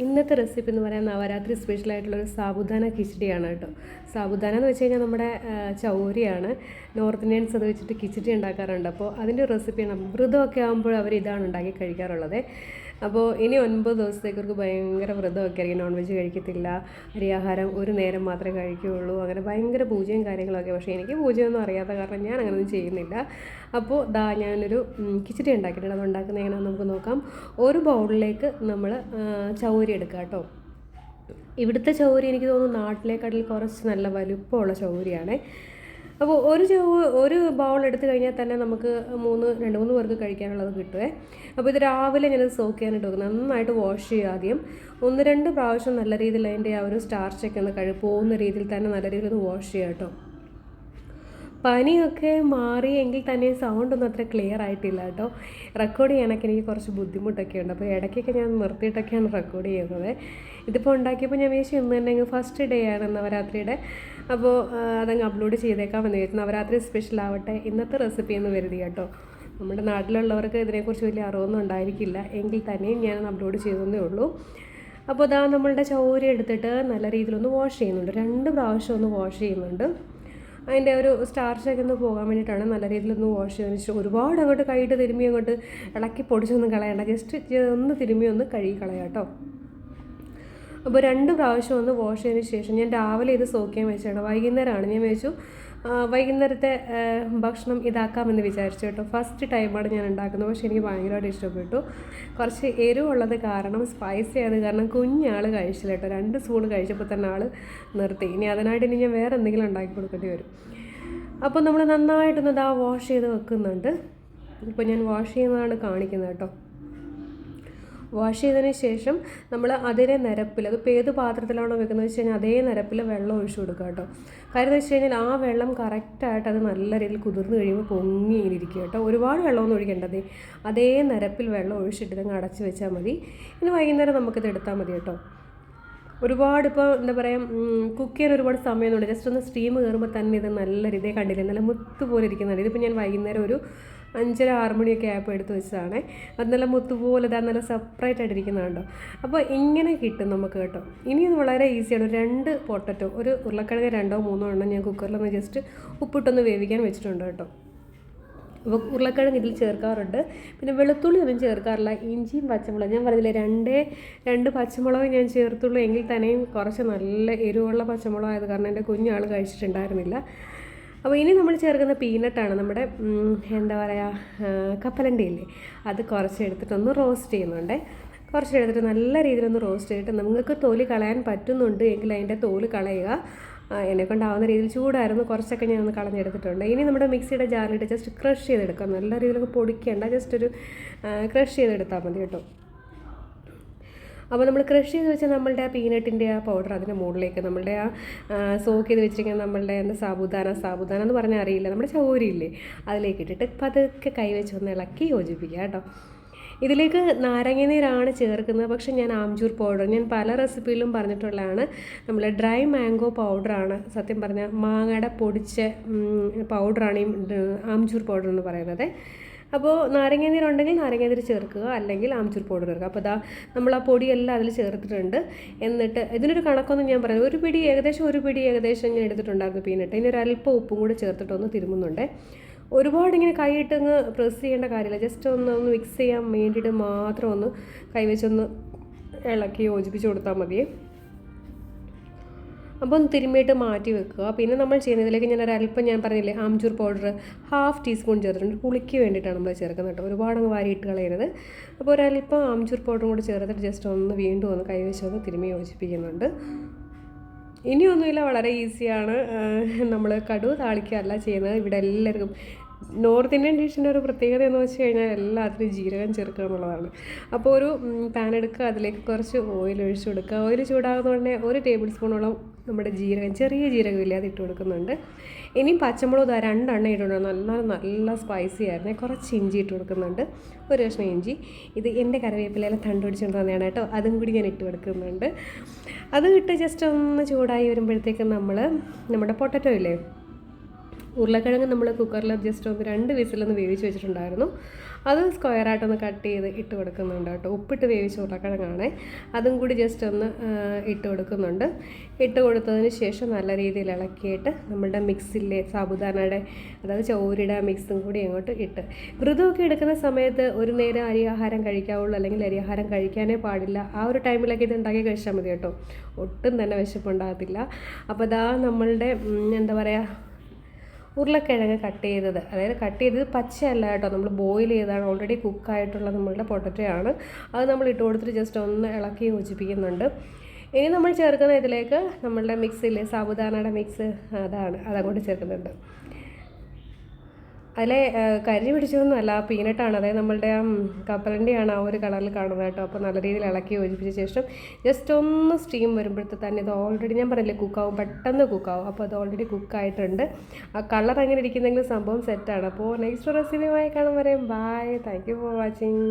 ഇന്നത്തെ റെസിപ്പി എന്ന് പറയാൻ നവരാത്രി സ്പെഷ്യൽ ആയിട്ടുള്ളൊരു സാബുദാന കിച്ചടിയാണ് കേട്ടോ. സാബുദാന എന്ന് വെച്ച് കഴിഞ്ഞാൽ നമ്മുടെ ചൗരിയാണ്. നോർത്ത് ഇന്ത്യൻസ് അത് വെച്ചിട്ട് കിച്ചടി ഉണ്ടാക്കാറുണ്ട്. അപ്പോൾ അതിന്റെ റെസിപ്പിയാണ് വ്രതമൊക്കെ ആകുമ്പോൾ അവർ ഇതാണ് ഉണ്ടാക്കി കഴിക്കാറുള്ളത്. അപ്പോൾ ഇനി ഒൻപത് ദിവസത്തേക്ക് അവർക്ക് ഭയങ്കര വ്രതമൊക്കെ ആയിരിക്കും. നോൺ വെജ് കഴിക്കത്തില്ല അരിയാഹാരം ഒരു നേരം മാത്രമേ കഴിക്കുകയുള്ളൂ. അങ്ങനെ ഭയങ്കര പൂജയും കാര്യങ്ങളൊക്കെ. പക്ഷേ എനിക്ക് പൂജയൊന്നും അറിയാത്ത കാരണം ഞാൻ അങ്ങനെയൊന്നും ചെയ്യുന്നില്ല. അപ്പോൾ ദാ ഞാനൊരു കിച്ചടി ഉണ്ടാക്കിയിട്ടുണ്ട്. അത് ഉണ്ടാക്കുന്നത് എങ്ങനെയാണെന്ന് നമുക്ക് നോക്കാം. ഒരു ബൗളിലേക്ക് നമ്മൾ ചൗരി എടുക്കുക കേട്ടോ. ഇവിടുത്തെ ചൗരി എനിക്ക് തോന്നുന്നു നാട്ടിലേക്കാട്ടിൽ കുറച്ച് നല്ല വലുപ്പമുള്ള ചൗരിയാണ്. അപ്പോൾ ഒരു ഒരു ബൗൾ എടുത്തു കഴിഞ്ഞാൽ തന്നെ നമുക്ക് മൂന്ന് രണ്ട് മൂന്ന് പേർക്ക് കഴിക്കാനുള്ളത് കിട്ടുമേ അപ്പോൾ ഇത് രാവിലെ ഞാനത് സോക്ക് ചെയ്യാനായിട്ട് വെക്കുന്നത്. നന്നായിട്ട് വാഷ് ചെയ്യുക ആദ്യം. ഒന്ന് രണ്ട് പ്രാവശ്യം നല്ല രീതിയിൽ അതിന്റെ ആ ഒരു സ്റ്റാർച്ചൊക്കെ ഒന്ന് കഴി പോകുന്ന രീതിയിൽ തന്നെ നല്ല രീതിയിൽ ഒന്ന് വാഷ് ചെയ്യുക കേട്ടോ. പനിയൊക്കെ മാറിയെങ്കിൽ തന്നെ സൗണ്ട് ഒന്നും അത്ര ക്ലിയർ ആയിട്ടില്ല കേട്ടോ. റെക്കോർഡ് ചെയ്യാനൊക്കെ എനിക്ക് കുറച്ച് ബുദ്ധിമുട്ടൊക്കെ ഉണ്ട്. അപ്പോൾ ഇടയ്ക്കൊക്കെ ഞാൻ നിർത്തിയിട്ടൊക്കെയാണ് റെക്കോർഡ് ചെയ്യുന്നത്. ഇതിപ്പോൾ ഉണ്ടാക്കിയപ്പോൾ ഞാൻ വിചാരിച്ചു ഇന്ന് തന്നെ ഫസ്റ്റ് ഡേ ആണ് നവരാത്രിയുടെ. അപ്പോൾ അതങ്ങ് അപ്ലോഡ് ചെയ്തേക്കാം എന്ന് വിചാരിച്ചു. നവരാത്രി സ്പെഷ്യൽ ആവട്ടെ ഇന്നത്തെ റെസിപ്പി എന്ന് കരുതി കേട്ടോ. നമ്മുടെ നാട്ടിലുള്ളവർക്ക് ഇതിനെക്കുറിച്ച് വലിയ അറിവൊന്നും ഉണ്ടായിരിക്കില്ല. എങ്കിൽ തന്നെയും ഞാൻ അപ്ലോഡ് ചെയ്തതേ ഉള്ളൂ. അപ്പോൾ ഇതാ നമ്മളുടെ ചോര എടുത്തിട്ട് നല്ല രീതിയിലൊന്ന് വാഷ് ചെയ്യുന്നുണ്ട്. രണ്ട് പ്രാവശ്യം ഒന്ന് വാഷ് ചെയ്യുന്നുണ്ട്. അതിന്റെ ഒരു സ്റ്റാർച്ചൊക്കെ ഒന്ന് പോകാൻ വേണ്ടിയിട്ടാണ് നല്ല രീതിയിലൊന്ന് വാഷ് ചെയ്തതിന് ശേഷം ഒരുപാട് അങ്ങോട്ട് കൈയിട്ട് തിരുമ്മി അങ്ങോട്ട് ഇളക്കി പൊടിച്ചൊന്നും കളയണ്ട. ജസ്റ്റ് ഒന്ന് തിരുമ്മി ഒന്ന് കഴുകി കളയാം കേട്ടോ. അപ്പോൾ രണ്ട് പ്രാവശ്യം ഒന്ന് വാഷ് ചെയ്തതിന് ശേഷം ഞാൻ രാവിലെ ഇത് സോക്ക് ചെയ്യാൻ വെച്ചാണ് വൈകുന്നേരമാണ്. ഞാൻ വെച്ചു വൈകുന്നേരത്തെ ഭക്ഷണം ഇതാക്കാമെന്ന് വിചാരിച്ചു കേട്ടോ. ഫസ്റ്റ് ടൈമാണ് ഞാൻ ഉണ്ടാക്കുന്നത്. പക്ഷേ എനിക്ക് ഭയങ്കരമായിട്ട് ഇഷ്ടപ്പെട്ടു. കുറച്ച് എരിവുള്ളത് കാരണം സ്പൈസി ആയത് കാരണം കുഞ്ഞാൾ കഴിച്ചില്ല കേട്ടോ. രണ്ട് സ്പൂൺ കഴിച്ചപ്പോൾ തന്നെ ആൾ നിർത്തി. ഇനി അതിനായിട്ട് ഇനി ഞാൻ വേറെ എന്തെങ്കിലും ഉണ്ടാക്കി കൊടുക്കേണ്ടി വരും. അപ്പോൾ നമ്മൾ നന്നായിട്ടൊന്ന് ഇതാ വാഷ് ചെയ്ത് വെക്കുന്നുണ്ട്. ഇപ്പോൾ ഞാൻ വാഷ് ചെയ്യുന്നതാണ് കാണിക്കുന്നത് കേട്ടോ. വാഷ് ചെയ്തതിന് ശേഷം നമ്മൾ അതിനെ നിരപ്പിൽ അതിപ്പോൾ ഏത് പാത്രത്തിലാണോ വെക്കുന്നത് വെച്ച് കഴിഞ്ഞാൽ അതേ നിരപ്പിൽ വെള്ളം ഒഴിച്ചു കൊടുക്കുക കേട്ടോ. കാര്യം എന്ന് വെച്ച് കഴിഞ്ഞാൽ ആ വെള്ളം കറക്റ്റായിട്ട് അത് നല്ല രീതിയിൽ കുതിർന്ന് കഴിയുമ്പോൾ പൊങ്ങി ഇങ്ങനെ ഇരിക്കുക കേട്ടോ. ഒരുപാട് വെള്ളമൊന്നും ഒഴിക്കേണ്ടത്. അതേ നിരപ്പിൽ വെള്ളം ഒഴിച്ചിട്ട് ഇതങ്ങ് അടച്ച് വെച്ചാൽ മതി. ഇനി വൈകുന്നേരം നമുക്കിത് എടുത്താൽ മതി കേട്ടോ. ഒരുപാട് ഇപ്പോൾ എന്താ പറയുക കുക്ക് ചെയ്യാൻ ഒരുപാട് സമയമൊന്നുമില്ല ജസ്റ്റ് ഒന്ന് സ്റ്റീം കയറുമ്പോൾ തന്നെ ഇത് നല്ല രീതിയിൽ കണ്ടില്ല നല്ല മുത്ത് പോലെ ഇരിക്കുന്നുണ്ട് ഇതിപ്പോൾ ഞാൻ വൈകുന്നേരം ഒരു അഞ്ചര ആറ് മണിയൊക്കെ ആയപ്പോൾ എടുത്ത് വെച്ചതാണ്. അത് നല്ല മുത്തുപോലെ ഇതാ നല്ല സെപ്പറേറ്റ് ആയിട്ട് ഇരിക്കുന്നുണ്ടോ അപ്പോൾ ഇങ്ങനെ കിട്ടും നമുക്ക് കേട്ടോ. ഇനി ഇത് വളരെ ഈസിയാണ് രണ്ട് പൊട്ടറ്റോ ഒരു ഉരുളക്കിഴങ്ങ് രണ്ടോ മൂന്നോ എണ്ണം ഞാൻ കുക്കറിലൊന്ന് ജസ്റ്റ് ഉപ്പിട്ടൊന്ന് വേവിക്കാൻ വെച്ചിട്ടുണ്ട് കേട്ടോ. അപ്പോൾ ഉരുളക്കിഴങ്ങ് ഇതിൽ ചേർക്കാറുണ്ട്. പിന്നെ വെളുത്തുള്ളി ഒന്നും ചേർക്കാറില്ല. ഇഞ്ചിയും പച്ചമുളകും. ഞാൻ പറഞ്ഞില്ലേ രണ്ടേ രണ്ട് പച്ചമുളക് ഞാൻ ചേർത്തുള്ളൂ. എങ്കിൽ തന്നെയും കുറച്ച് നല്ല എരിവുള്ള പച്ചമുളക് ആയത് കാരണം എന്റെ കുഞ്ഞാൾ കഴിച്ചിട്ടുണ്ടായിരുന്നില്ല. അപ്പോൾ ഇനി നമ്മൾ ചേർക്കുന്ന പീനട്ടാണ് നമ്മുടെ എന്താ പറയുക കപ്പലണ്ടിയില്ലേ? അത് കുറച്ചെടുത്തിട്ടൊന്ന് റോസ്റ്റ് ചെയ്യുന്നുണ്ട്. കുറച്ച് എടുത്തിട്ട് നല്ല രീതിയിലൊന്ന് റോസ്റ്റ് ചെയ്തിട്ട് നിങ്ങൾക്ക് തോൽ കളയാൻ പറ്റുന്നുണ്ട് എങ്കിൽ അതിന്റെ തോൽ കളയുക. എന്നെ കൊണ്ടാവുന്ന രീതിയിൽ ചൂടായിരുന്നു. കുറച്ചൊക്കെ ഞാൻ ഒന്ന് കളഞ്ഞെടുത്തിട്ടുണ്ട്. ഇനി നമ്മുടെ മിക്സിയുടെ ജാറിലിട്ട് ജസ്റ്റ് ക്രഷ് ചെയ്തെടുക്കാം നല്ല രീതിയിലൊക്കെ പൊടിക്കേണ്ട. ജസ്റ്റ് ഒരു ക്രഷ് ചെയ്തെടുത്താൽ മതി കേട്ടോ. അപ്പോൾ നമ്മൾ ക്രഷ് ചെയ്ത് വെച്ച നമ്മളുടെ ആ പീനട്ടിന്റെ ആ പൗഡർ അതിന്റെ മുകളിലേക്ക് നമ്മളുടെ ആ സോക്ക് ചെയ്ത് വെച്ചിരിക്കുന്ന നമ്മളുടെ എന്താ സാബുദാന സാബുദാന എന്ന് പറഞ്ഞാൽ അറിയില്ല. നമ്മുടെ ചൗരിയില്ലേ അതിലേക്ക് ഇട്ടിട്ട് പതുക്കെ കൈവച്ച് ഒന്ന് ഇളക്കി യോജിപ്പിക്കുക കേട്ടോ. ഇതിലേക്ക് നാരങ്ങനീരാണ് ചേർക്കുന്നത്. പക്ഷേ ഞാൻ ആംചൂർ പൗഡർ ഞാൻ പല റെസിപ്പിയിലും പറഞ്ഞിട്ടുള്ളതാണ് നമ്മൾ ഡ്രൈ മാംഗോ പൗഡറാണ് സത്യം പറഞ്ഞാൽ മാങ്ങയുടെ പൊടിച്ച പൗഡറാണ് ഈ ആംചൂർ പൗഡർ എന്ന് പറയുന്നത്. അപ്പോൾ നാരങ്ങ നീരുണ്ടെങ്കിൽ നാരങ്ങ നീര് ചേർക്കുക അല്ലെങ്കിൽ ആംചൂർ പൗഡർ ചേർക്കുക. അപ്പോൾ അതാ നമ്മൾ ആ പൊടിയെല്ലാം അതിൽ ചേർത്തിട്ടുണ്ട്. എന്നിട്ട് ഇതിനൊരു കണക്കൊന്നും ഞാൻ പറയുന്നത് ഒരു പിടി ഏകദേശം ഒരു പിടി ഏകദേശം ഞാൻ എടുത്തിട്ടുണ്ടായിരുന്നു പീനട്ട്. ഇനി ഒരു അല്പം ഉപ്പും കൂടി ചേർത്തിട്ടൊന്ന് തിരുമുന്നുണ്ട്. ഒരുപാട് ഇങ്ങനെ കൈയിട്ട് അങ്ങ് പ്രസ് ചെയ്യേണ്ട കാര്യമില്ല. ജസ്റ്റ് ഒന്ന് ഒന്ന് മിക്സ് ചെയ്യാൻ വേണ്ടിയിട്ട് മാത്രം ഒന്ന് കൈവച്ചൊന്ന് ഇളക്കി യോജിപ്പിച്ച് കൊടുത്താൽ മതി. അപ്പോൾ ഒന്ന് തിരുമ്മിയിട്ട് മാറ്റി വെക്കുക. പിന്നെ നമ്മൾ ചെയ്യുന്നതിലേക്ക് ഞാൻ ഒരല്പം ഞാൻ പറഞ്ഞില്ലേ ആംചൂർ പൗഡർ ഹാഫ് ടീസ്പൂൺ ചേർത്തിട്ടുണ്ട്. പുളിക്ക് വേണ്ടിയിട്ടാണ് നമ്മൾ ചേർക്കുന്നത് കേട്ടോ. ഒരുപാട് അങ്ങ് വാരി ഇട്ട് കളയരുത്. അപ്പോൾ ഒരല്പം ആംചൂർ പൗഡറും കൂടി ചേർത്തിട്ട് ജസ്റ്റ് ഒന്ന് വീണ്ടും ഒന്ന് കൈവശം ഒന്ന് തിരുമ്മി യോജിപ്പിക്കുന്നുണ്ട്. ഇനിയൊന്നുമില്ല വളരെ ഈസിയാണ് നമ്മൾ കടു താളിക്കുകയല്ല ചെയ്യുന്നത്. ഇവിടെ എല്ലാവർക്കും നോർത്ത് ഇന്ത്യൻ ഡിഷിന്റെ ഒരു പ്രത്യേകത എന്ന് വെച്ച് കഴിഞ്ഞാൽ എല്ലാത്തിനും ജീരകം ചേർക്കുക എന്നുള്ളതാണ്. അപ്പോൾ ഒരു പാൻ എടുക്കുക. അതിലേക്ക് കുറച്ച് ഓയിൽ ഒഴിച്ചു കൊടുക്കുക. ഓയിൽ ചൂടാകുന്നതുകൊണ്ട് ഒരു ടേബിൾ സ്പൂണോളം നമ്മുടെ ജീരകം ചെറിയ ജീരകം ഇല്ലാതെ ഇട്ട് കൊടുക്കുന്നുണ്ട്. ഇനി പച്ചമുളക് ഇതാ രണ്ടെണ്ണം ഇട്ടുണ്ട് നല്ല നല്ല സ്പൈസി ആയിരുന്നേ. കുറച്ച് ഇഞ്ചി ഇട്ട് കൊടുക്കുന്നുണ്ട്. ഒരു കഷ്ണം ഇഞ്ചി. ഇത് എന്റെ കറിവേപ്പിലയിലെ തണ്ട് പിടിച്ചുകൊണ്ട് തന്നെയാണ് കേട്ടോ. അതും കൂടി ഞാൻ ഇട്ട് കൊടുക്കുന്നുണ്ട്. അത് ഇട്ട് ജസ്റ്റ് ഒന്ന് ചൂടായി വരുമ്പോഴത്തേക്കും നമ്മൾ നമ്മുടെ പൊട്ടറ്റോ ഇല്ലേ? ഉരുളക്കിഴങ്ങ് നമ്മൾ കുക്കറിൽ ജസ്റ്റ് ഒന്ന് രണ്ട് വിസിലൊന്ന് വേവിച്ച് വെച്ചിട്ടുണ്ടായിരുന്നു. അത് സ്ക്വയറായിട്ടൊന്ന് കട്ട് ചെയ്ത് ഇട്ട് കൊടുക്കുന്നുണ്ട് കേട്ടോ. ഉപ്പിട്ട് വേവിച്ച ഉരുളക്കിഴങ്ങാണ്. അതും കൂടി ജസ്റ്റ് ഒന്ന് ഇട്ട് കൊടുക്കുന്നുണ്ട്. ഇട്ട് കൊടുത്തതിന് ശേഷം നല്ല രീതിയിൽ ഇളക്കിയിട്ട് നമ്മളുടെ മിക്സിലെ സാബുദാനയുടെ അതായത് ചോരിയുടെ മിക്സും കൂടി അങ്ങോട്ട് ഇട്ട്. വ്രതമൊക്കെ എടുക്കുന്ന സമയത്ത് ഒരു നേരം അരി ആഹാരം കഴിക്കാവുള്ളൂ അല്ലെങ്കിൽ അരി ആഹാരം കഴിക്കാനേ പാടില്ല. ആ ഒരു ടൈമിലൊക്കെ ഇത് ഉണ്ടാക്കി കഴിച്ചാൽ മതി കേട്ടോ. ഒട്ടും തന്നെ വിശപ്പുണ്ടാകത്തില്ല. അപ്പോൾ ഇതാ നമ്മളുടെ എന്താ പറയുക ഉരുളക്കിഴങ്ങ് കട്ട് ചെയ്തത്. അതായത് കട്ട് ചെയ്തത് പച്ചയല്ല കേട്ടോ. നമ്മൾ ബോയിൽ ചെയ്താണ് ഓൾറെഡി കുക്കായിട്ടുള്ള നമ്മളുടെ പൊട്ടറ്റോ ആണ് അത് നമ്മൾ ഇട്ട് കൊടുത്തിട്ട് ജസ്റ്റ് ഒന്ന് ഇളക്കി യോജിപ്പിക്കുന്നുണ്ട്. ഇനി നമ്മൾ ചേർക്കുന്ന ഇതിലേക്ക് നമ്മളുടെ മിക്സില്ലേ സാബുദാനയുടെ മിക്സ് അതാണ്. അതങ്ങോട്ട് ചേർക്കുന്നുണ്ട്. അതിലെ കരി പിടിച്ചതൊന്നുമല്ല പീനട്ടാണ്. അതായത് നമ്മളുടെ ആ കപ്പലിന്റെയാണ് ആ ഒരു കളറിൽ കാണുന്നത് കേട്ടോ. അപ്പോൾ നല്ല രീതിയിൽ ഇളക്കി യോജിപ്പിച്ച ശേഷം ജസ്റ്റ് ഒന്ന് സ്റ്റീം വരുമ്പോഴത്തെ തന്നെ ഇത് ഓൾറെഡി ഞാൻ പറയില്ലേ കുക്കാവും പെട്ടെന്ന് കുക്കാവും അപ്പോൾ അത് ഓൾറെഡി കുക്കായിട്ടുണ്ട് ആ കളർ അങ്ങനെ ഇരിക്കുന്നെങ്കിലും സംഭവം സെറ്റാണ് അപ്പോൾ നെക്സ്റ്റ് റെസിപ്പിയുമായി കാണും വരെ. Bye thank you for watching